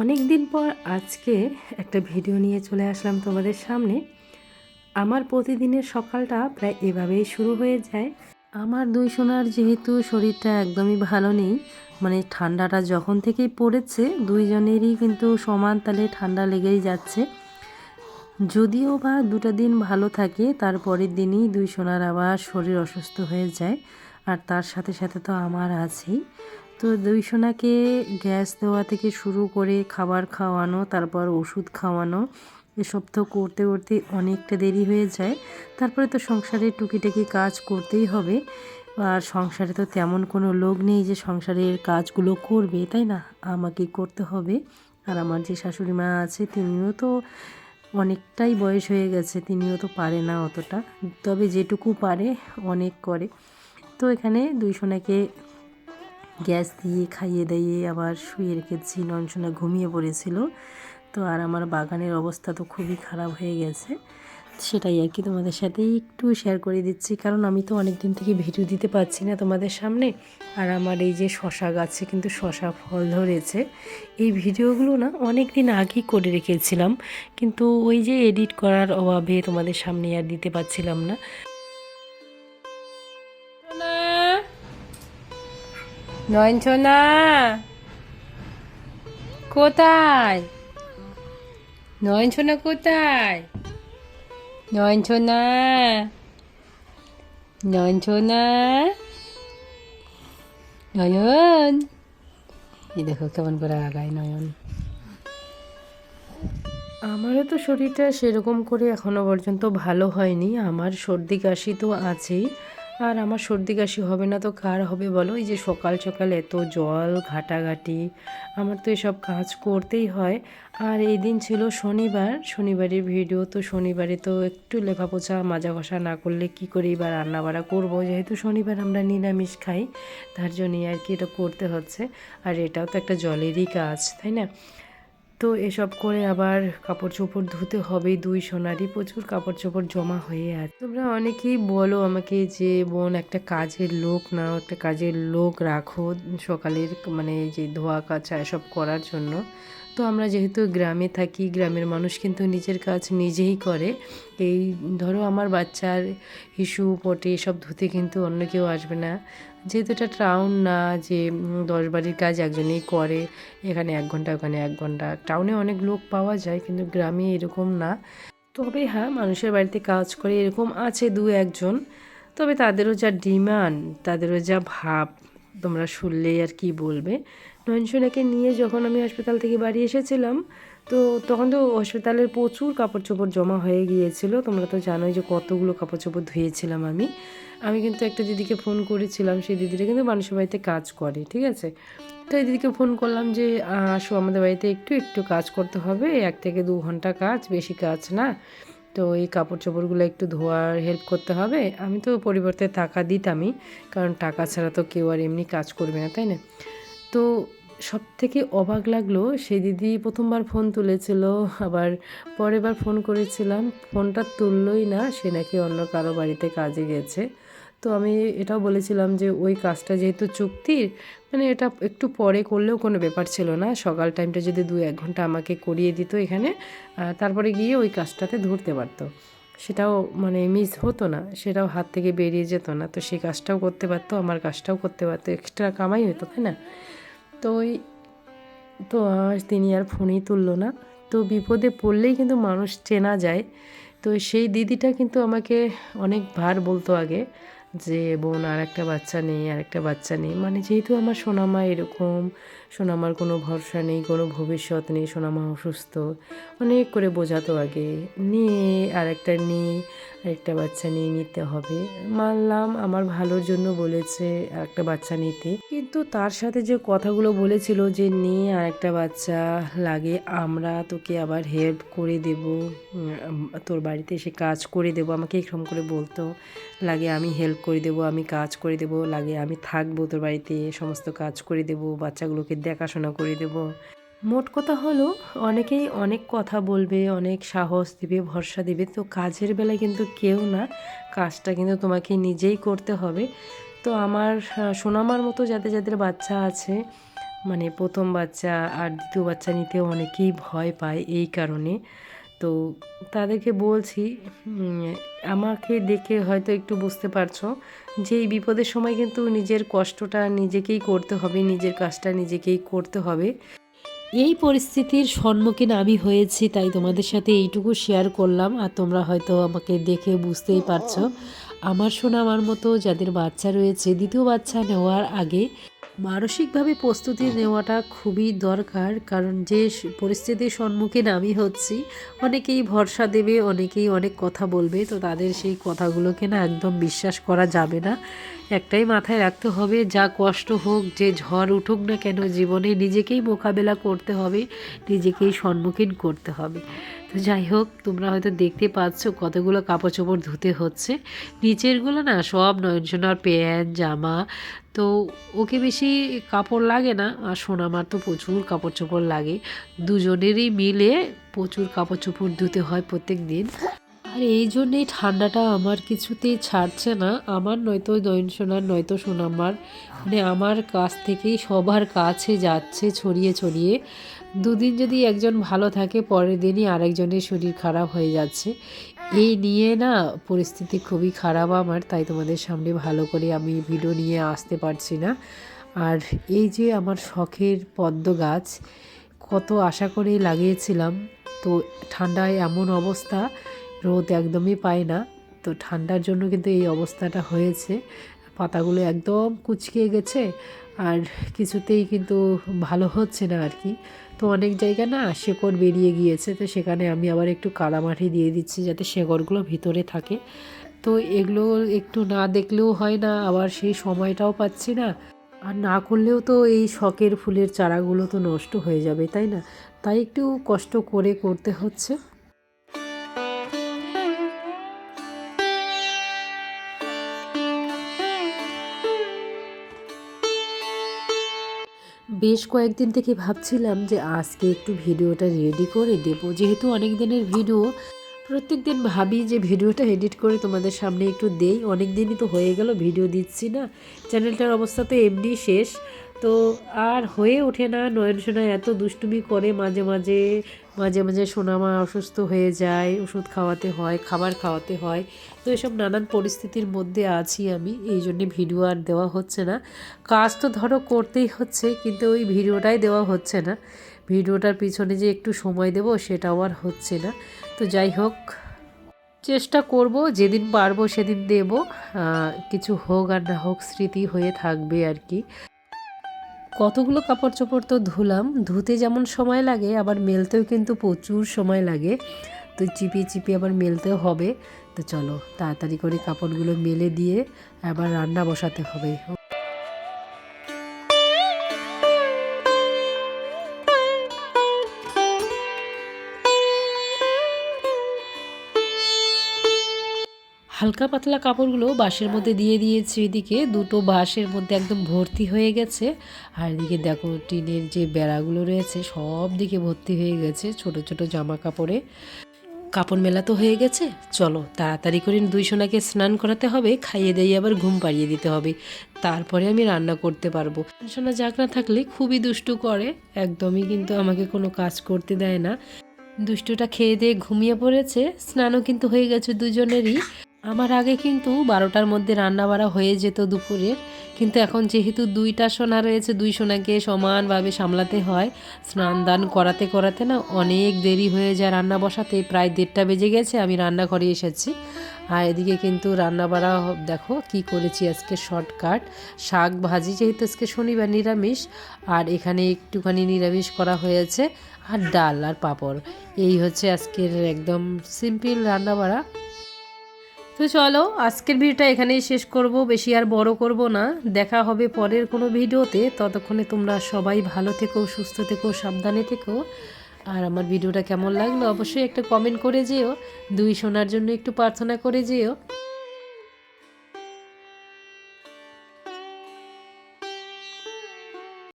অনেক দিন পর আজকে একটা ভিডিও নিয়ে চলে আসলাম তোমাদের সামনে। আমার প্রতিদিনের সকালটা প্রায় এভাবেই শুরু হয়ে যায়। আমার দুই সোনার যেহেতু শরীরটা একদমই ভালো নেই মানে ঠান্ডাটা যখন থেকেই পড়েছে, দুইজনেরই কিন্তু সমান তালে ঠান্ডা লেগেই যাচ্ছে। যদিও বা দুটো দিন ভালো থাকে, তারপরের দিনই দুই সোনার আবার শরীর অসুস্থ হয়ে যায়, আর তার সাথে সাথে তো আমার আছেই। তো দুই সোনাকে গ্যাস দেওয়া থেকে শুরু করে খাবার খাওয়ানো, তারপর ওষুধ খাওয়ানো, এসব তো করতে করতে অনেকটা দেরি হয়ে যায়। তারপরে তো সংসারে টুকিটাকি কাজ করতেই হবে। আর সংসারে তো তেমন কোনো লোক নেই যে সংসারের কাজগুলো করবে, তাই না? আমাকেই করতে হবে। আর আমার যে শাশুড়ি মা আছে, তিনিও তো অনেকটাই বয়স হয়ে গেছে, তিনিও তো পারে না অতটা। তবে যেটুকু পারে, অনেক করে। তো এখানে দুই সোনাকে গ্যাস দিয়ে খাইয়ে দাইয়ে আবার শুয়ে রেখেছি ননসোনা ঘুমিয়ে পড়েছিল। তো আর আমার বাগানের অবস্থা তো খুবই খারাপ হয়ে গেছে। সেটাই আর কি তোমাদের সাথে একটু শেয়ার করে দিচ্ছি, কারণ আমি তো অনেক দিন থেকে ভিডিও দিতে পারছি না তোমাদের সামনে। আর আমার এই যে শশা গাছে কিন্তু শশা ফল ধরেছে। এই ভিডিওগুলো না অনেক দিন আগেই করে রেখেছিলাম, কিন্তু ওই যে এডিট করার অভাবে তোমাদের সামনে আর দিতে পারছিলাম না। নয়নছনা। কোথায়? নয়নছনা কোথায়? নয়নছনা। নয়নছনা। নয়ন। এই দেখো কেমন করে আগায় নয়ন। আমারও তো শরীরটা সেরকম করে এখনও পর্যন্ত ভালো হয়নি। আমার সর্দি কাশি তো আছেই। আর আমার সর্দি কাশি হবে না তো কার হবে বলো? এই যে সকাল সকাল এত জল, ঘাটাঘাটি, আমার তো এসব কাজ করতেই হয়। আর এই দিন ছিল শনিবার, শনিবারের ভিডিও তো শনিবারে তো একটু লেখা পোছা মাজা ঘষা না করলে কি করে এবার রান্না বাড়া করব? যেহেতু শনিবার আমরা নিরামিষ খাই, তার জন্যই আর কি এটা করতে হচ্ছে। আর এটাও তো একটা জলেরই কাজ, তাই না? তো এসব করে আবার কাপড় চোপড় ধুতে হবে দুই সোনারই প্রচুর কাপড় চোপড় জমা হয়ে আছে। তোমরা অনেকেই বলো আমাকে যে, বোন, একটা কাজের লোক না একটা কাজের লোক রাখো সকালের মানে যে ধোয়া কাচা এসব করার জন্য। তো আমরা যেহেতু গ্রামে থাকি, গ্রামের মানুষ কিন্তু নিজের কাজ নিজেই করে। এই ধরো আমার বাচ্চার হিসু, পটে এসব ধুতে কিন্তু অন্য কেউ আসবে না। যেহেতু এটা টাউন না, যে দশ বাড়ির কাজ একজনেই করে, এখানে এক ঘণ্টা, ওখানে এক ঘণ্টা। টাউনে অনেক লোক পাওয়া যায়, কিন্তু গ্রামে এরকম না। তবে হ্যাঁ মানুষের বাড়িতে কাজ করে এরকম আছে দু একজন। তবে তাদেরও যা ডিমান্ড, তাদেরও যা ভাব, তোমরা শুনলেই আর কি বলবে। নয়নসোনাকে নিয়ে যখন আমি হাসপাতাল থেকে বাড়ি এসেছিলাম, তো তখন তো হসপিটালের প্রচুর কাপড় চোপড় জমা হয়ে গিয়েছিল। তোমরা তো জানোই যে কতগুলো কাপড় চোপড় ধুয়েছিলাম আমি। আমি কিন্তু একটা দিদিকে ফোন করেছিলাম, সেই দিদিটা কিন্তু মানুষের বাড়িতে কাজ করে, ঠিক আছে? তো এই দিদিকে ফোন করলাম যে আসো, আমাদের বাড়িতে একটু একটু কাজ করতে হবে, এক থেকে দু ঘণ্টা কাজ, বেশি কাজ না। তো এই কাপড় চোপড়গুলো একটু ধোয়ার হেল্প করতে হবে। আমি তো পরিবর্তে টাকা দিতামই, কারণ টাকা ছাড়া তো কেউ আর এমনি কাজ করবে না, তাই না? তো সব থেকে অবাক লাগল, সেই দিদি প্রথমবার ফোন তুলেছিল, আবার পরের বার ফোন করেছিলাম, ফোনটা তুললই না, সে নাকি অন্য কারও বাড়িতে কাজে গেছে। তো আমি এটাও বলেছিলাম যে, ওই কাজটা যেহেতু চুক্তির মানে এটা একটু পরে করলেও কোনো ব্যাপার ছিল না, সকাল টাইমটা যদি দু এক ঘণ্টা আমাকে করিয়ে দিত এখানে তারপরে গিয়ে ওই কাজটাতে ধরতে পারতো। সেটাও মানে মিস হতো না, সেটাও হাত থেকে বেরিয়ে যেত না, তো সেই কাজটাও করতে পারতো, আমার কাজটাও করতে পারতো, এক্সট্রা কামাই হতো, তাই না? তো ওই তো তিনি আর ফোনেই তুলল না। তো বিপদে পড়লেই কিন্তু মানুষ চেনা যায়। তো সেই দিদিটা কিন্তু আমাকে অনেক ভার বলতো আগে যে, বোন, আর একটা বাচ্চা নেই, আর একটা বাচ্চা নেই। মানে যেহেতু আমার সোনামা এরকম সোনামার কোনো ভরসা নেই, কোনো ভবিষ্যৎ নেই সোনামা অসুস্থ। অনেক করে বোঝাতো আগে। নিয়ে আর একটা নিয়ে আরেকটা বাচ্চা নিয়ে নিতে হবে। মানলাম আমার ভালোর জন্য বলেছে একটা বাচ্চা নিতে। কিন্তু তার সাথে যে কথাগুলো বলেছিল যে নিয়ে আর একটা বাচ্চা লাগে, আমরা তোকে আবার হেল্প করে দেব। তোর বাড়িতে এসে কাজ করে দেব। আমাকে এরকম করে বলতো, লাগে আমি হেল্প করে দেব, আমি কাজ করে দেব, লাগে আমি থাকব তোর বাড়িতে, সমস্ত কাজ করে দেব, বাচ্চাগুলোকে দেখাশোনা করে দেব। মোট কথা হলো, অনেকেই অনেক কথা বলবে, অনেক সাহস দিবে, ভরসা দিবে, তো কাজের বেলায় কিন্তু কেউ না, কাজটা কিন্তু তোমাকে নিজেই করতে হবে। তো আমার সোনামার মতো যাদের যাদের বাচ্চা আছে মানে প্রথম বাচ্চা আর দ্বিতীয় বাচ্চা নিতে অনেকেই ভয় পায় এই কারণে। তো তাদেরকে বলছি আমাকে দেখে হয়তো একটু বুঝতে পারছ যে এই বিপদের সময় কিন্তু নিজের কষ্টটা নিজেকেই করতে হবে, নিজের কাজটা নিজেকেই করতে হবে। এই পরিস্থিতির সম্মুখীন আমি হয়েছি, তাই তোমাদের সাথে এইটুকু শেয়ার করলাম আর তোমরা হয়তো আমাকে দেখে বুঝতেই পারছ। আমার শোনা আমার মতো যাদের বাচ্চা রয়েছে, দ্বিতীয় বাচ্চা নেওয়ার আগে মানসিকভাবে প্রস্তুতি নেওয়াটা খুবই দরকার, কারণ যে পরিস্থিতির সম্মুখীন আমি হচ্ছি, অনেকেই ভরসা দেবে, অনেকেই অনেক কথা বলবে, তো তাদের সেই কথাগুলোকে না একদম বিশ্বাস করা যাবে না। একটাই মাথায় রাখতে হবে, যা কষ্ট হোক, যে ঝড় উঠুক না কেন, জীবনে নিজেকেই মোকাবেলা করতে হবে, নিজেকেই সম্মুখীন করতে হবে। তো যাই হোক, তোমরা হয়তো দেখতে পাচ্ছ কতগুলো কাপড় চোপড় ধুতে হচ্ছে। নিচেরগুলো না সব নয়নসোনার প্যান্ট, জামা, তো ওকে বেশি কাপড় লাগে না, আর সোনামার তো প্রচুর কাপড় চোপড় লাগে। দুজনেরই মিলে প্রচুর কাপড় চোপড় ধুতে হয় প্রত্যেক দিন। আর এই জন্যেই ঠান্ডাটা আমার কিছুতেই ছাড়ছে না। আমার নয়তো নয়ন সোনার, নয়তো সোনামার। মানে আমার কাছ থেকেই সবার কাছে যাচ্ছে ছড়িয়ে ছড়িয়ে। দুদিন যদি একজন ভালো থাকে, পরের দিনই আরেকজনের শরীর খারাপ হয়ে যাচ্ছে। এই নিয়ে না পরিস্থিতি খুবই খারাপ আমার, তাই তোমাদের সামনে ভালো করে আমি ভিডিও নিয়ে আসতে পারছি না। আর এই যে আমার শখের পদ্ম গাছ, কত আশা করে লাগিয়েছিলাম। তো ঠান্ডায় এমন অবস্থা রোদ একদমই পায় না। তো ঠান্ডার জন্য কিন্তু এই অবস্থাটা হয়েছে। পাতাগুলো একদম কুচকে গেছে আর কিছুতেই কিন্তু ভালো হচ্ছে না আর কি। তো অনেক জায়গা না শেকড় বেরিয়ে গিয়েছে, তো সেখানে আমি আবার একটু কাদামাটি দিয়ে দিচ্ছি যাতে শেকড়গুলো ভিতরে থাকে। তো এগুলো একটু না দেখলেও হয় না, আবার সেই সময়টাও পাচ্ছি না। আর না করলেও তো এই শখের ফুলের চারাগুলো তো নষ্ট হয়ে যাবে, তাই না? তাই একটু কষ্ট করে করতে হচ্ছে। বেশ কয়েকদিন থেকে ভাবছিলাম যে আজকে একটু ভিডিওটা রেডি করে দেব। যেহেতু অনেক দিনের ভিডিও প্রত্যেক দিন ভাবি যে ভিডিওটা এডিট করে তোমাদের সামনে একটু দেই। অনেক দিনই তো হয়ে গেল, ভিডিও দিচ্ছি না। চ্যানেলটার অবস্থা তো এমনি শেষ। তো আর হয়ে ওঠে না। নয়ন সোনা এত দুষ্টুমি করে মাঝে মাঝে মাঝে মাঝে সোনামা অসুস্থ হয়ে যায়, ওষুধ খাওয়াতে হয়, খাবার খাওয়াতে হয়। তো এসব নানান পরিস্থিতির মধ্যে আছি আমি, এই জন্যে ভিডিও আর দেওয়া হচ্ছে না। কাজ তো ধরো করতেই হচ্ছে, কিন্তু ওই ভিডিওটাই দেওয়া হচ্ছে না। ভিডিওটার পিছনে যে একটু সময় দেব, সেটাও আর হচ্ছে না। তো যাই হোক, চেষ্টা করব, যেদিন পারব সেদিন দেব। কিছু হোক আর না হোক স্মৃতি হয়ে থাকবে আর কি। কতগুলো কাপড় চোপড় তো ধুলাম, ধুতে যেমন সময় লাগে, আবার মেলতেও কিন্তু প্রচুর সময় লাগে। তো চিপিয়ে চিপিয়ে আবার মেলতেও হবে। তো চলো, তাড়াতাড়ি করে কাপড়গুলো মেলে দিয়ে আবার রান্না বসাতে হবে। হালকা পাতলা কাপড়গুলো বাঁশের মধ্যে দিয়ে দিয়েছি। এদিকে দুটো বাঁশের মধ্যে একদম ভর্তি হয়ে গেছে। আর এদিকে দেখো টিনের যে বেড়াগুলো রয়েছে, সব দিকে ভর্তি হয়ে গেছে ছোট ছোট জামা কাপড়ে। কাপড় মেলা তো হয়ে গেছে। চলো তাড়াতাড়ি করে দুই সোনাকে স্নান করাতে হবে, খাইয়ে দিয়ে আবার ঘুম পাড়িয়ে দিতে হবে। তারপরে আমি রান্না করতে পারব। সোনা যাক না থাকলে খুবই দুষ্টু করে, একদমই কিন্তু আমাকে কোনো কাজ করতে দেয় না। দুষ্টুটা খেয়ে দিয়ে ঘুমিয়ে পড়েছে, স্নানও কিন্তু হয়ে গেছে দুজনেরই। আমার আগে কিন্তু বারোটার মধ্যে রান্না বাড়া হয়ে যেত দুপুরের কিন্তু এখন যেহেতু দুইটা সোনা রয়েছে, দুই সোনাকে সমানভাবে সামলাতে হয়, স্নান দান করাতে করাতে না অনেক দেরি হয়ে যায় রান্না বসাতে, প্রায় দেড়টা বেজে গেছে, আমি রান্নাঘরে এসেছি। আর এদিকে কিন্তু রান্না বাড়া দেখো কি করেছি আজকে শর্টকাট। শাক ভাজি যেহেতু আজকে শনিবার নিরামিষ, আর এখানে একটুখানি নিরামিষ করা হয়েছে, আর ডাল আর পাঁপড়। এই হচ্ছে আজকের একদম সিম্পল রান্না বাড়া তো চলো, আজকের ভিডিওটা এখানেই শেষ করব। বেশি আর বড় করব না। দেখা হবে পরের কোনো ভিডিওতে। ততক্ষণে তোমরা সবাই ভালো থেকো, সুস্থ থেকো, সাবধানে থেকো। আর আমার ভিডিওটা কেমন লাগল অবশ্যই একটা কমেন্ট করে যেও। দুই শোনার জন্য একটু প্রার্থনা করে যেও।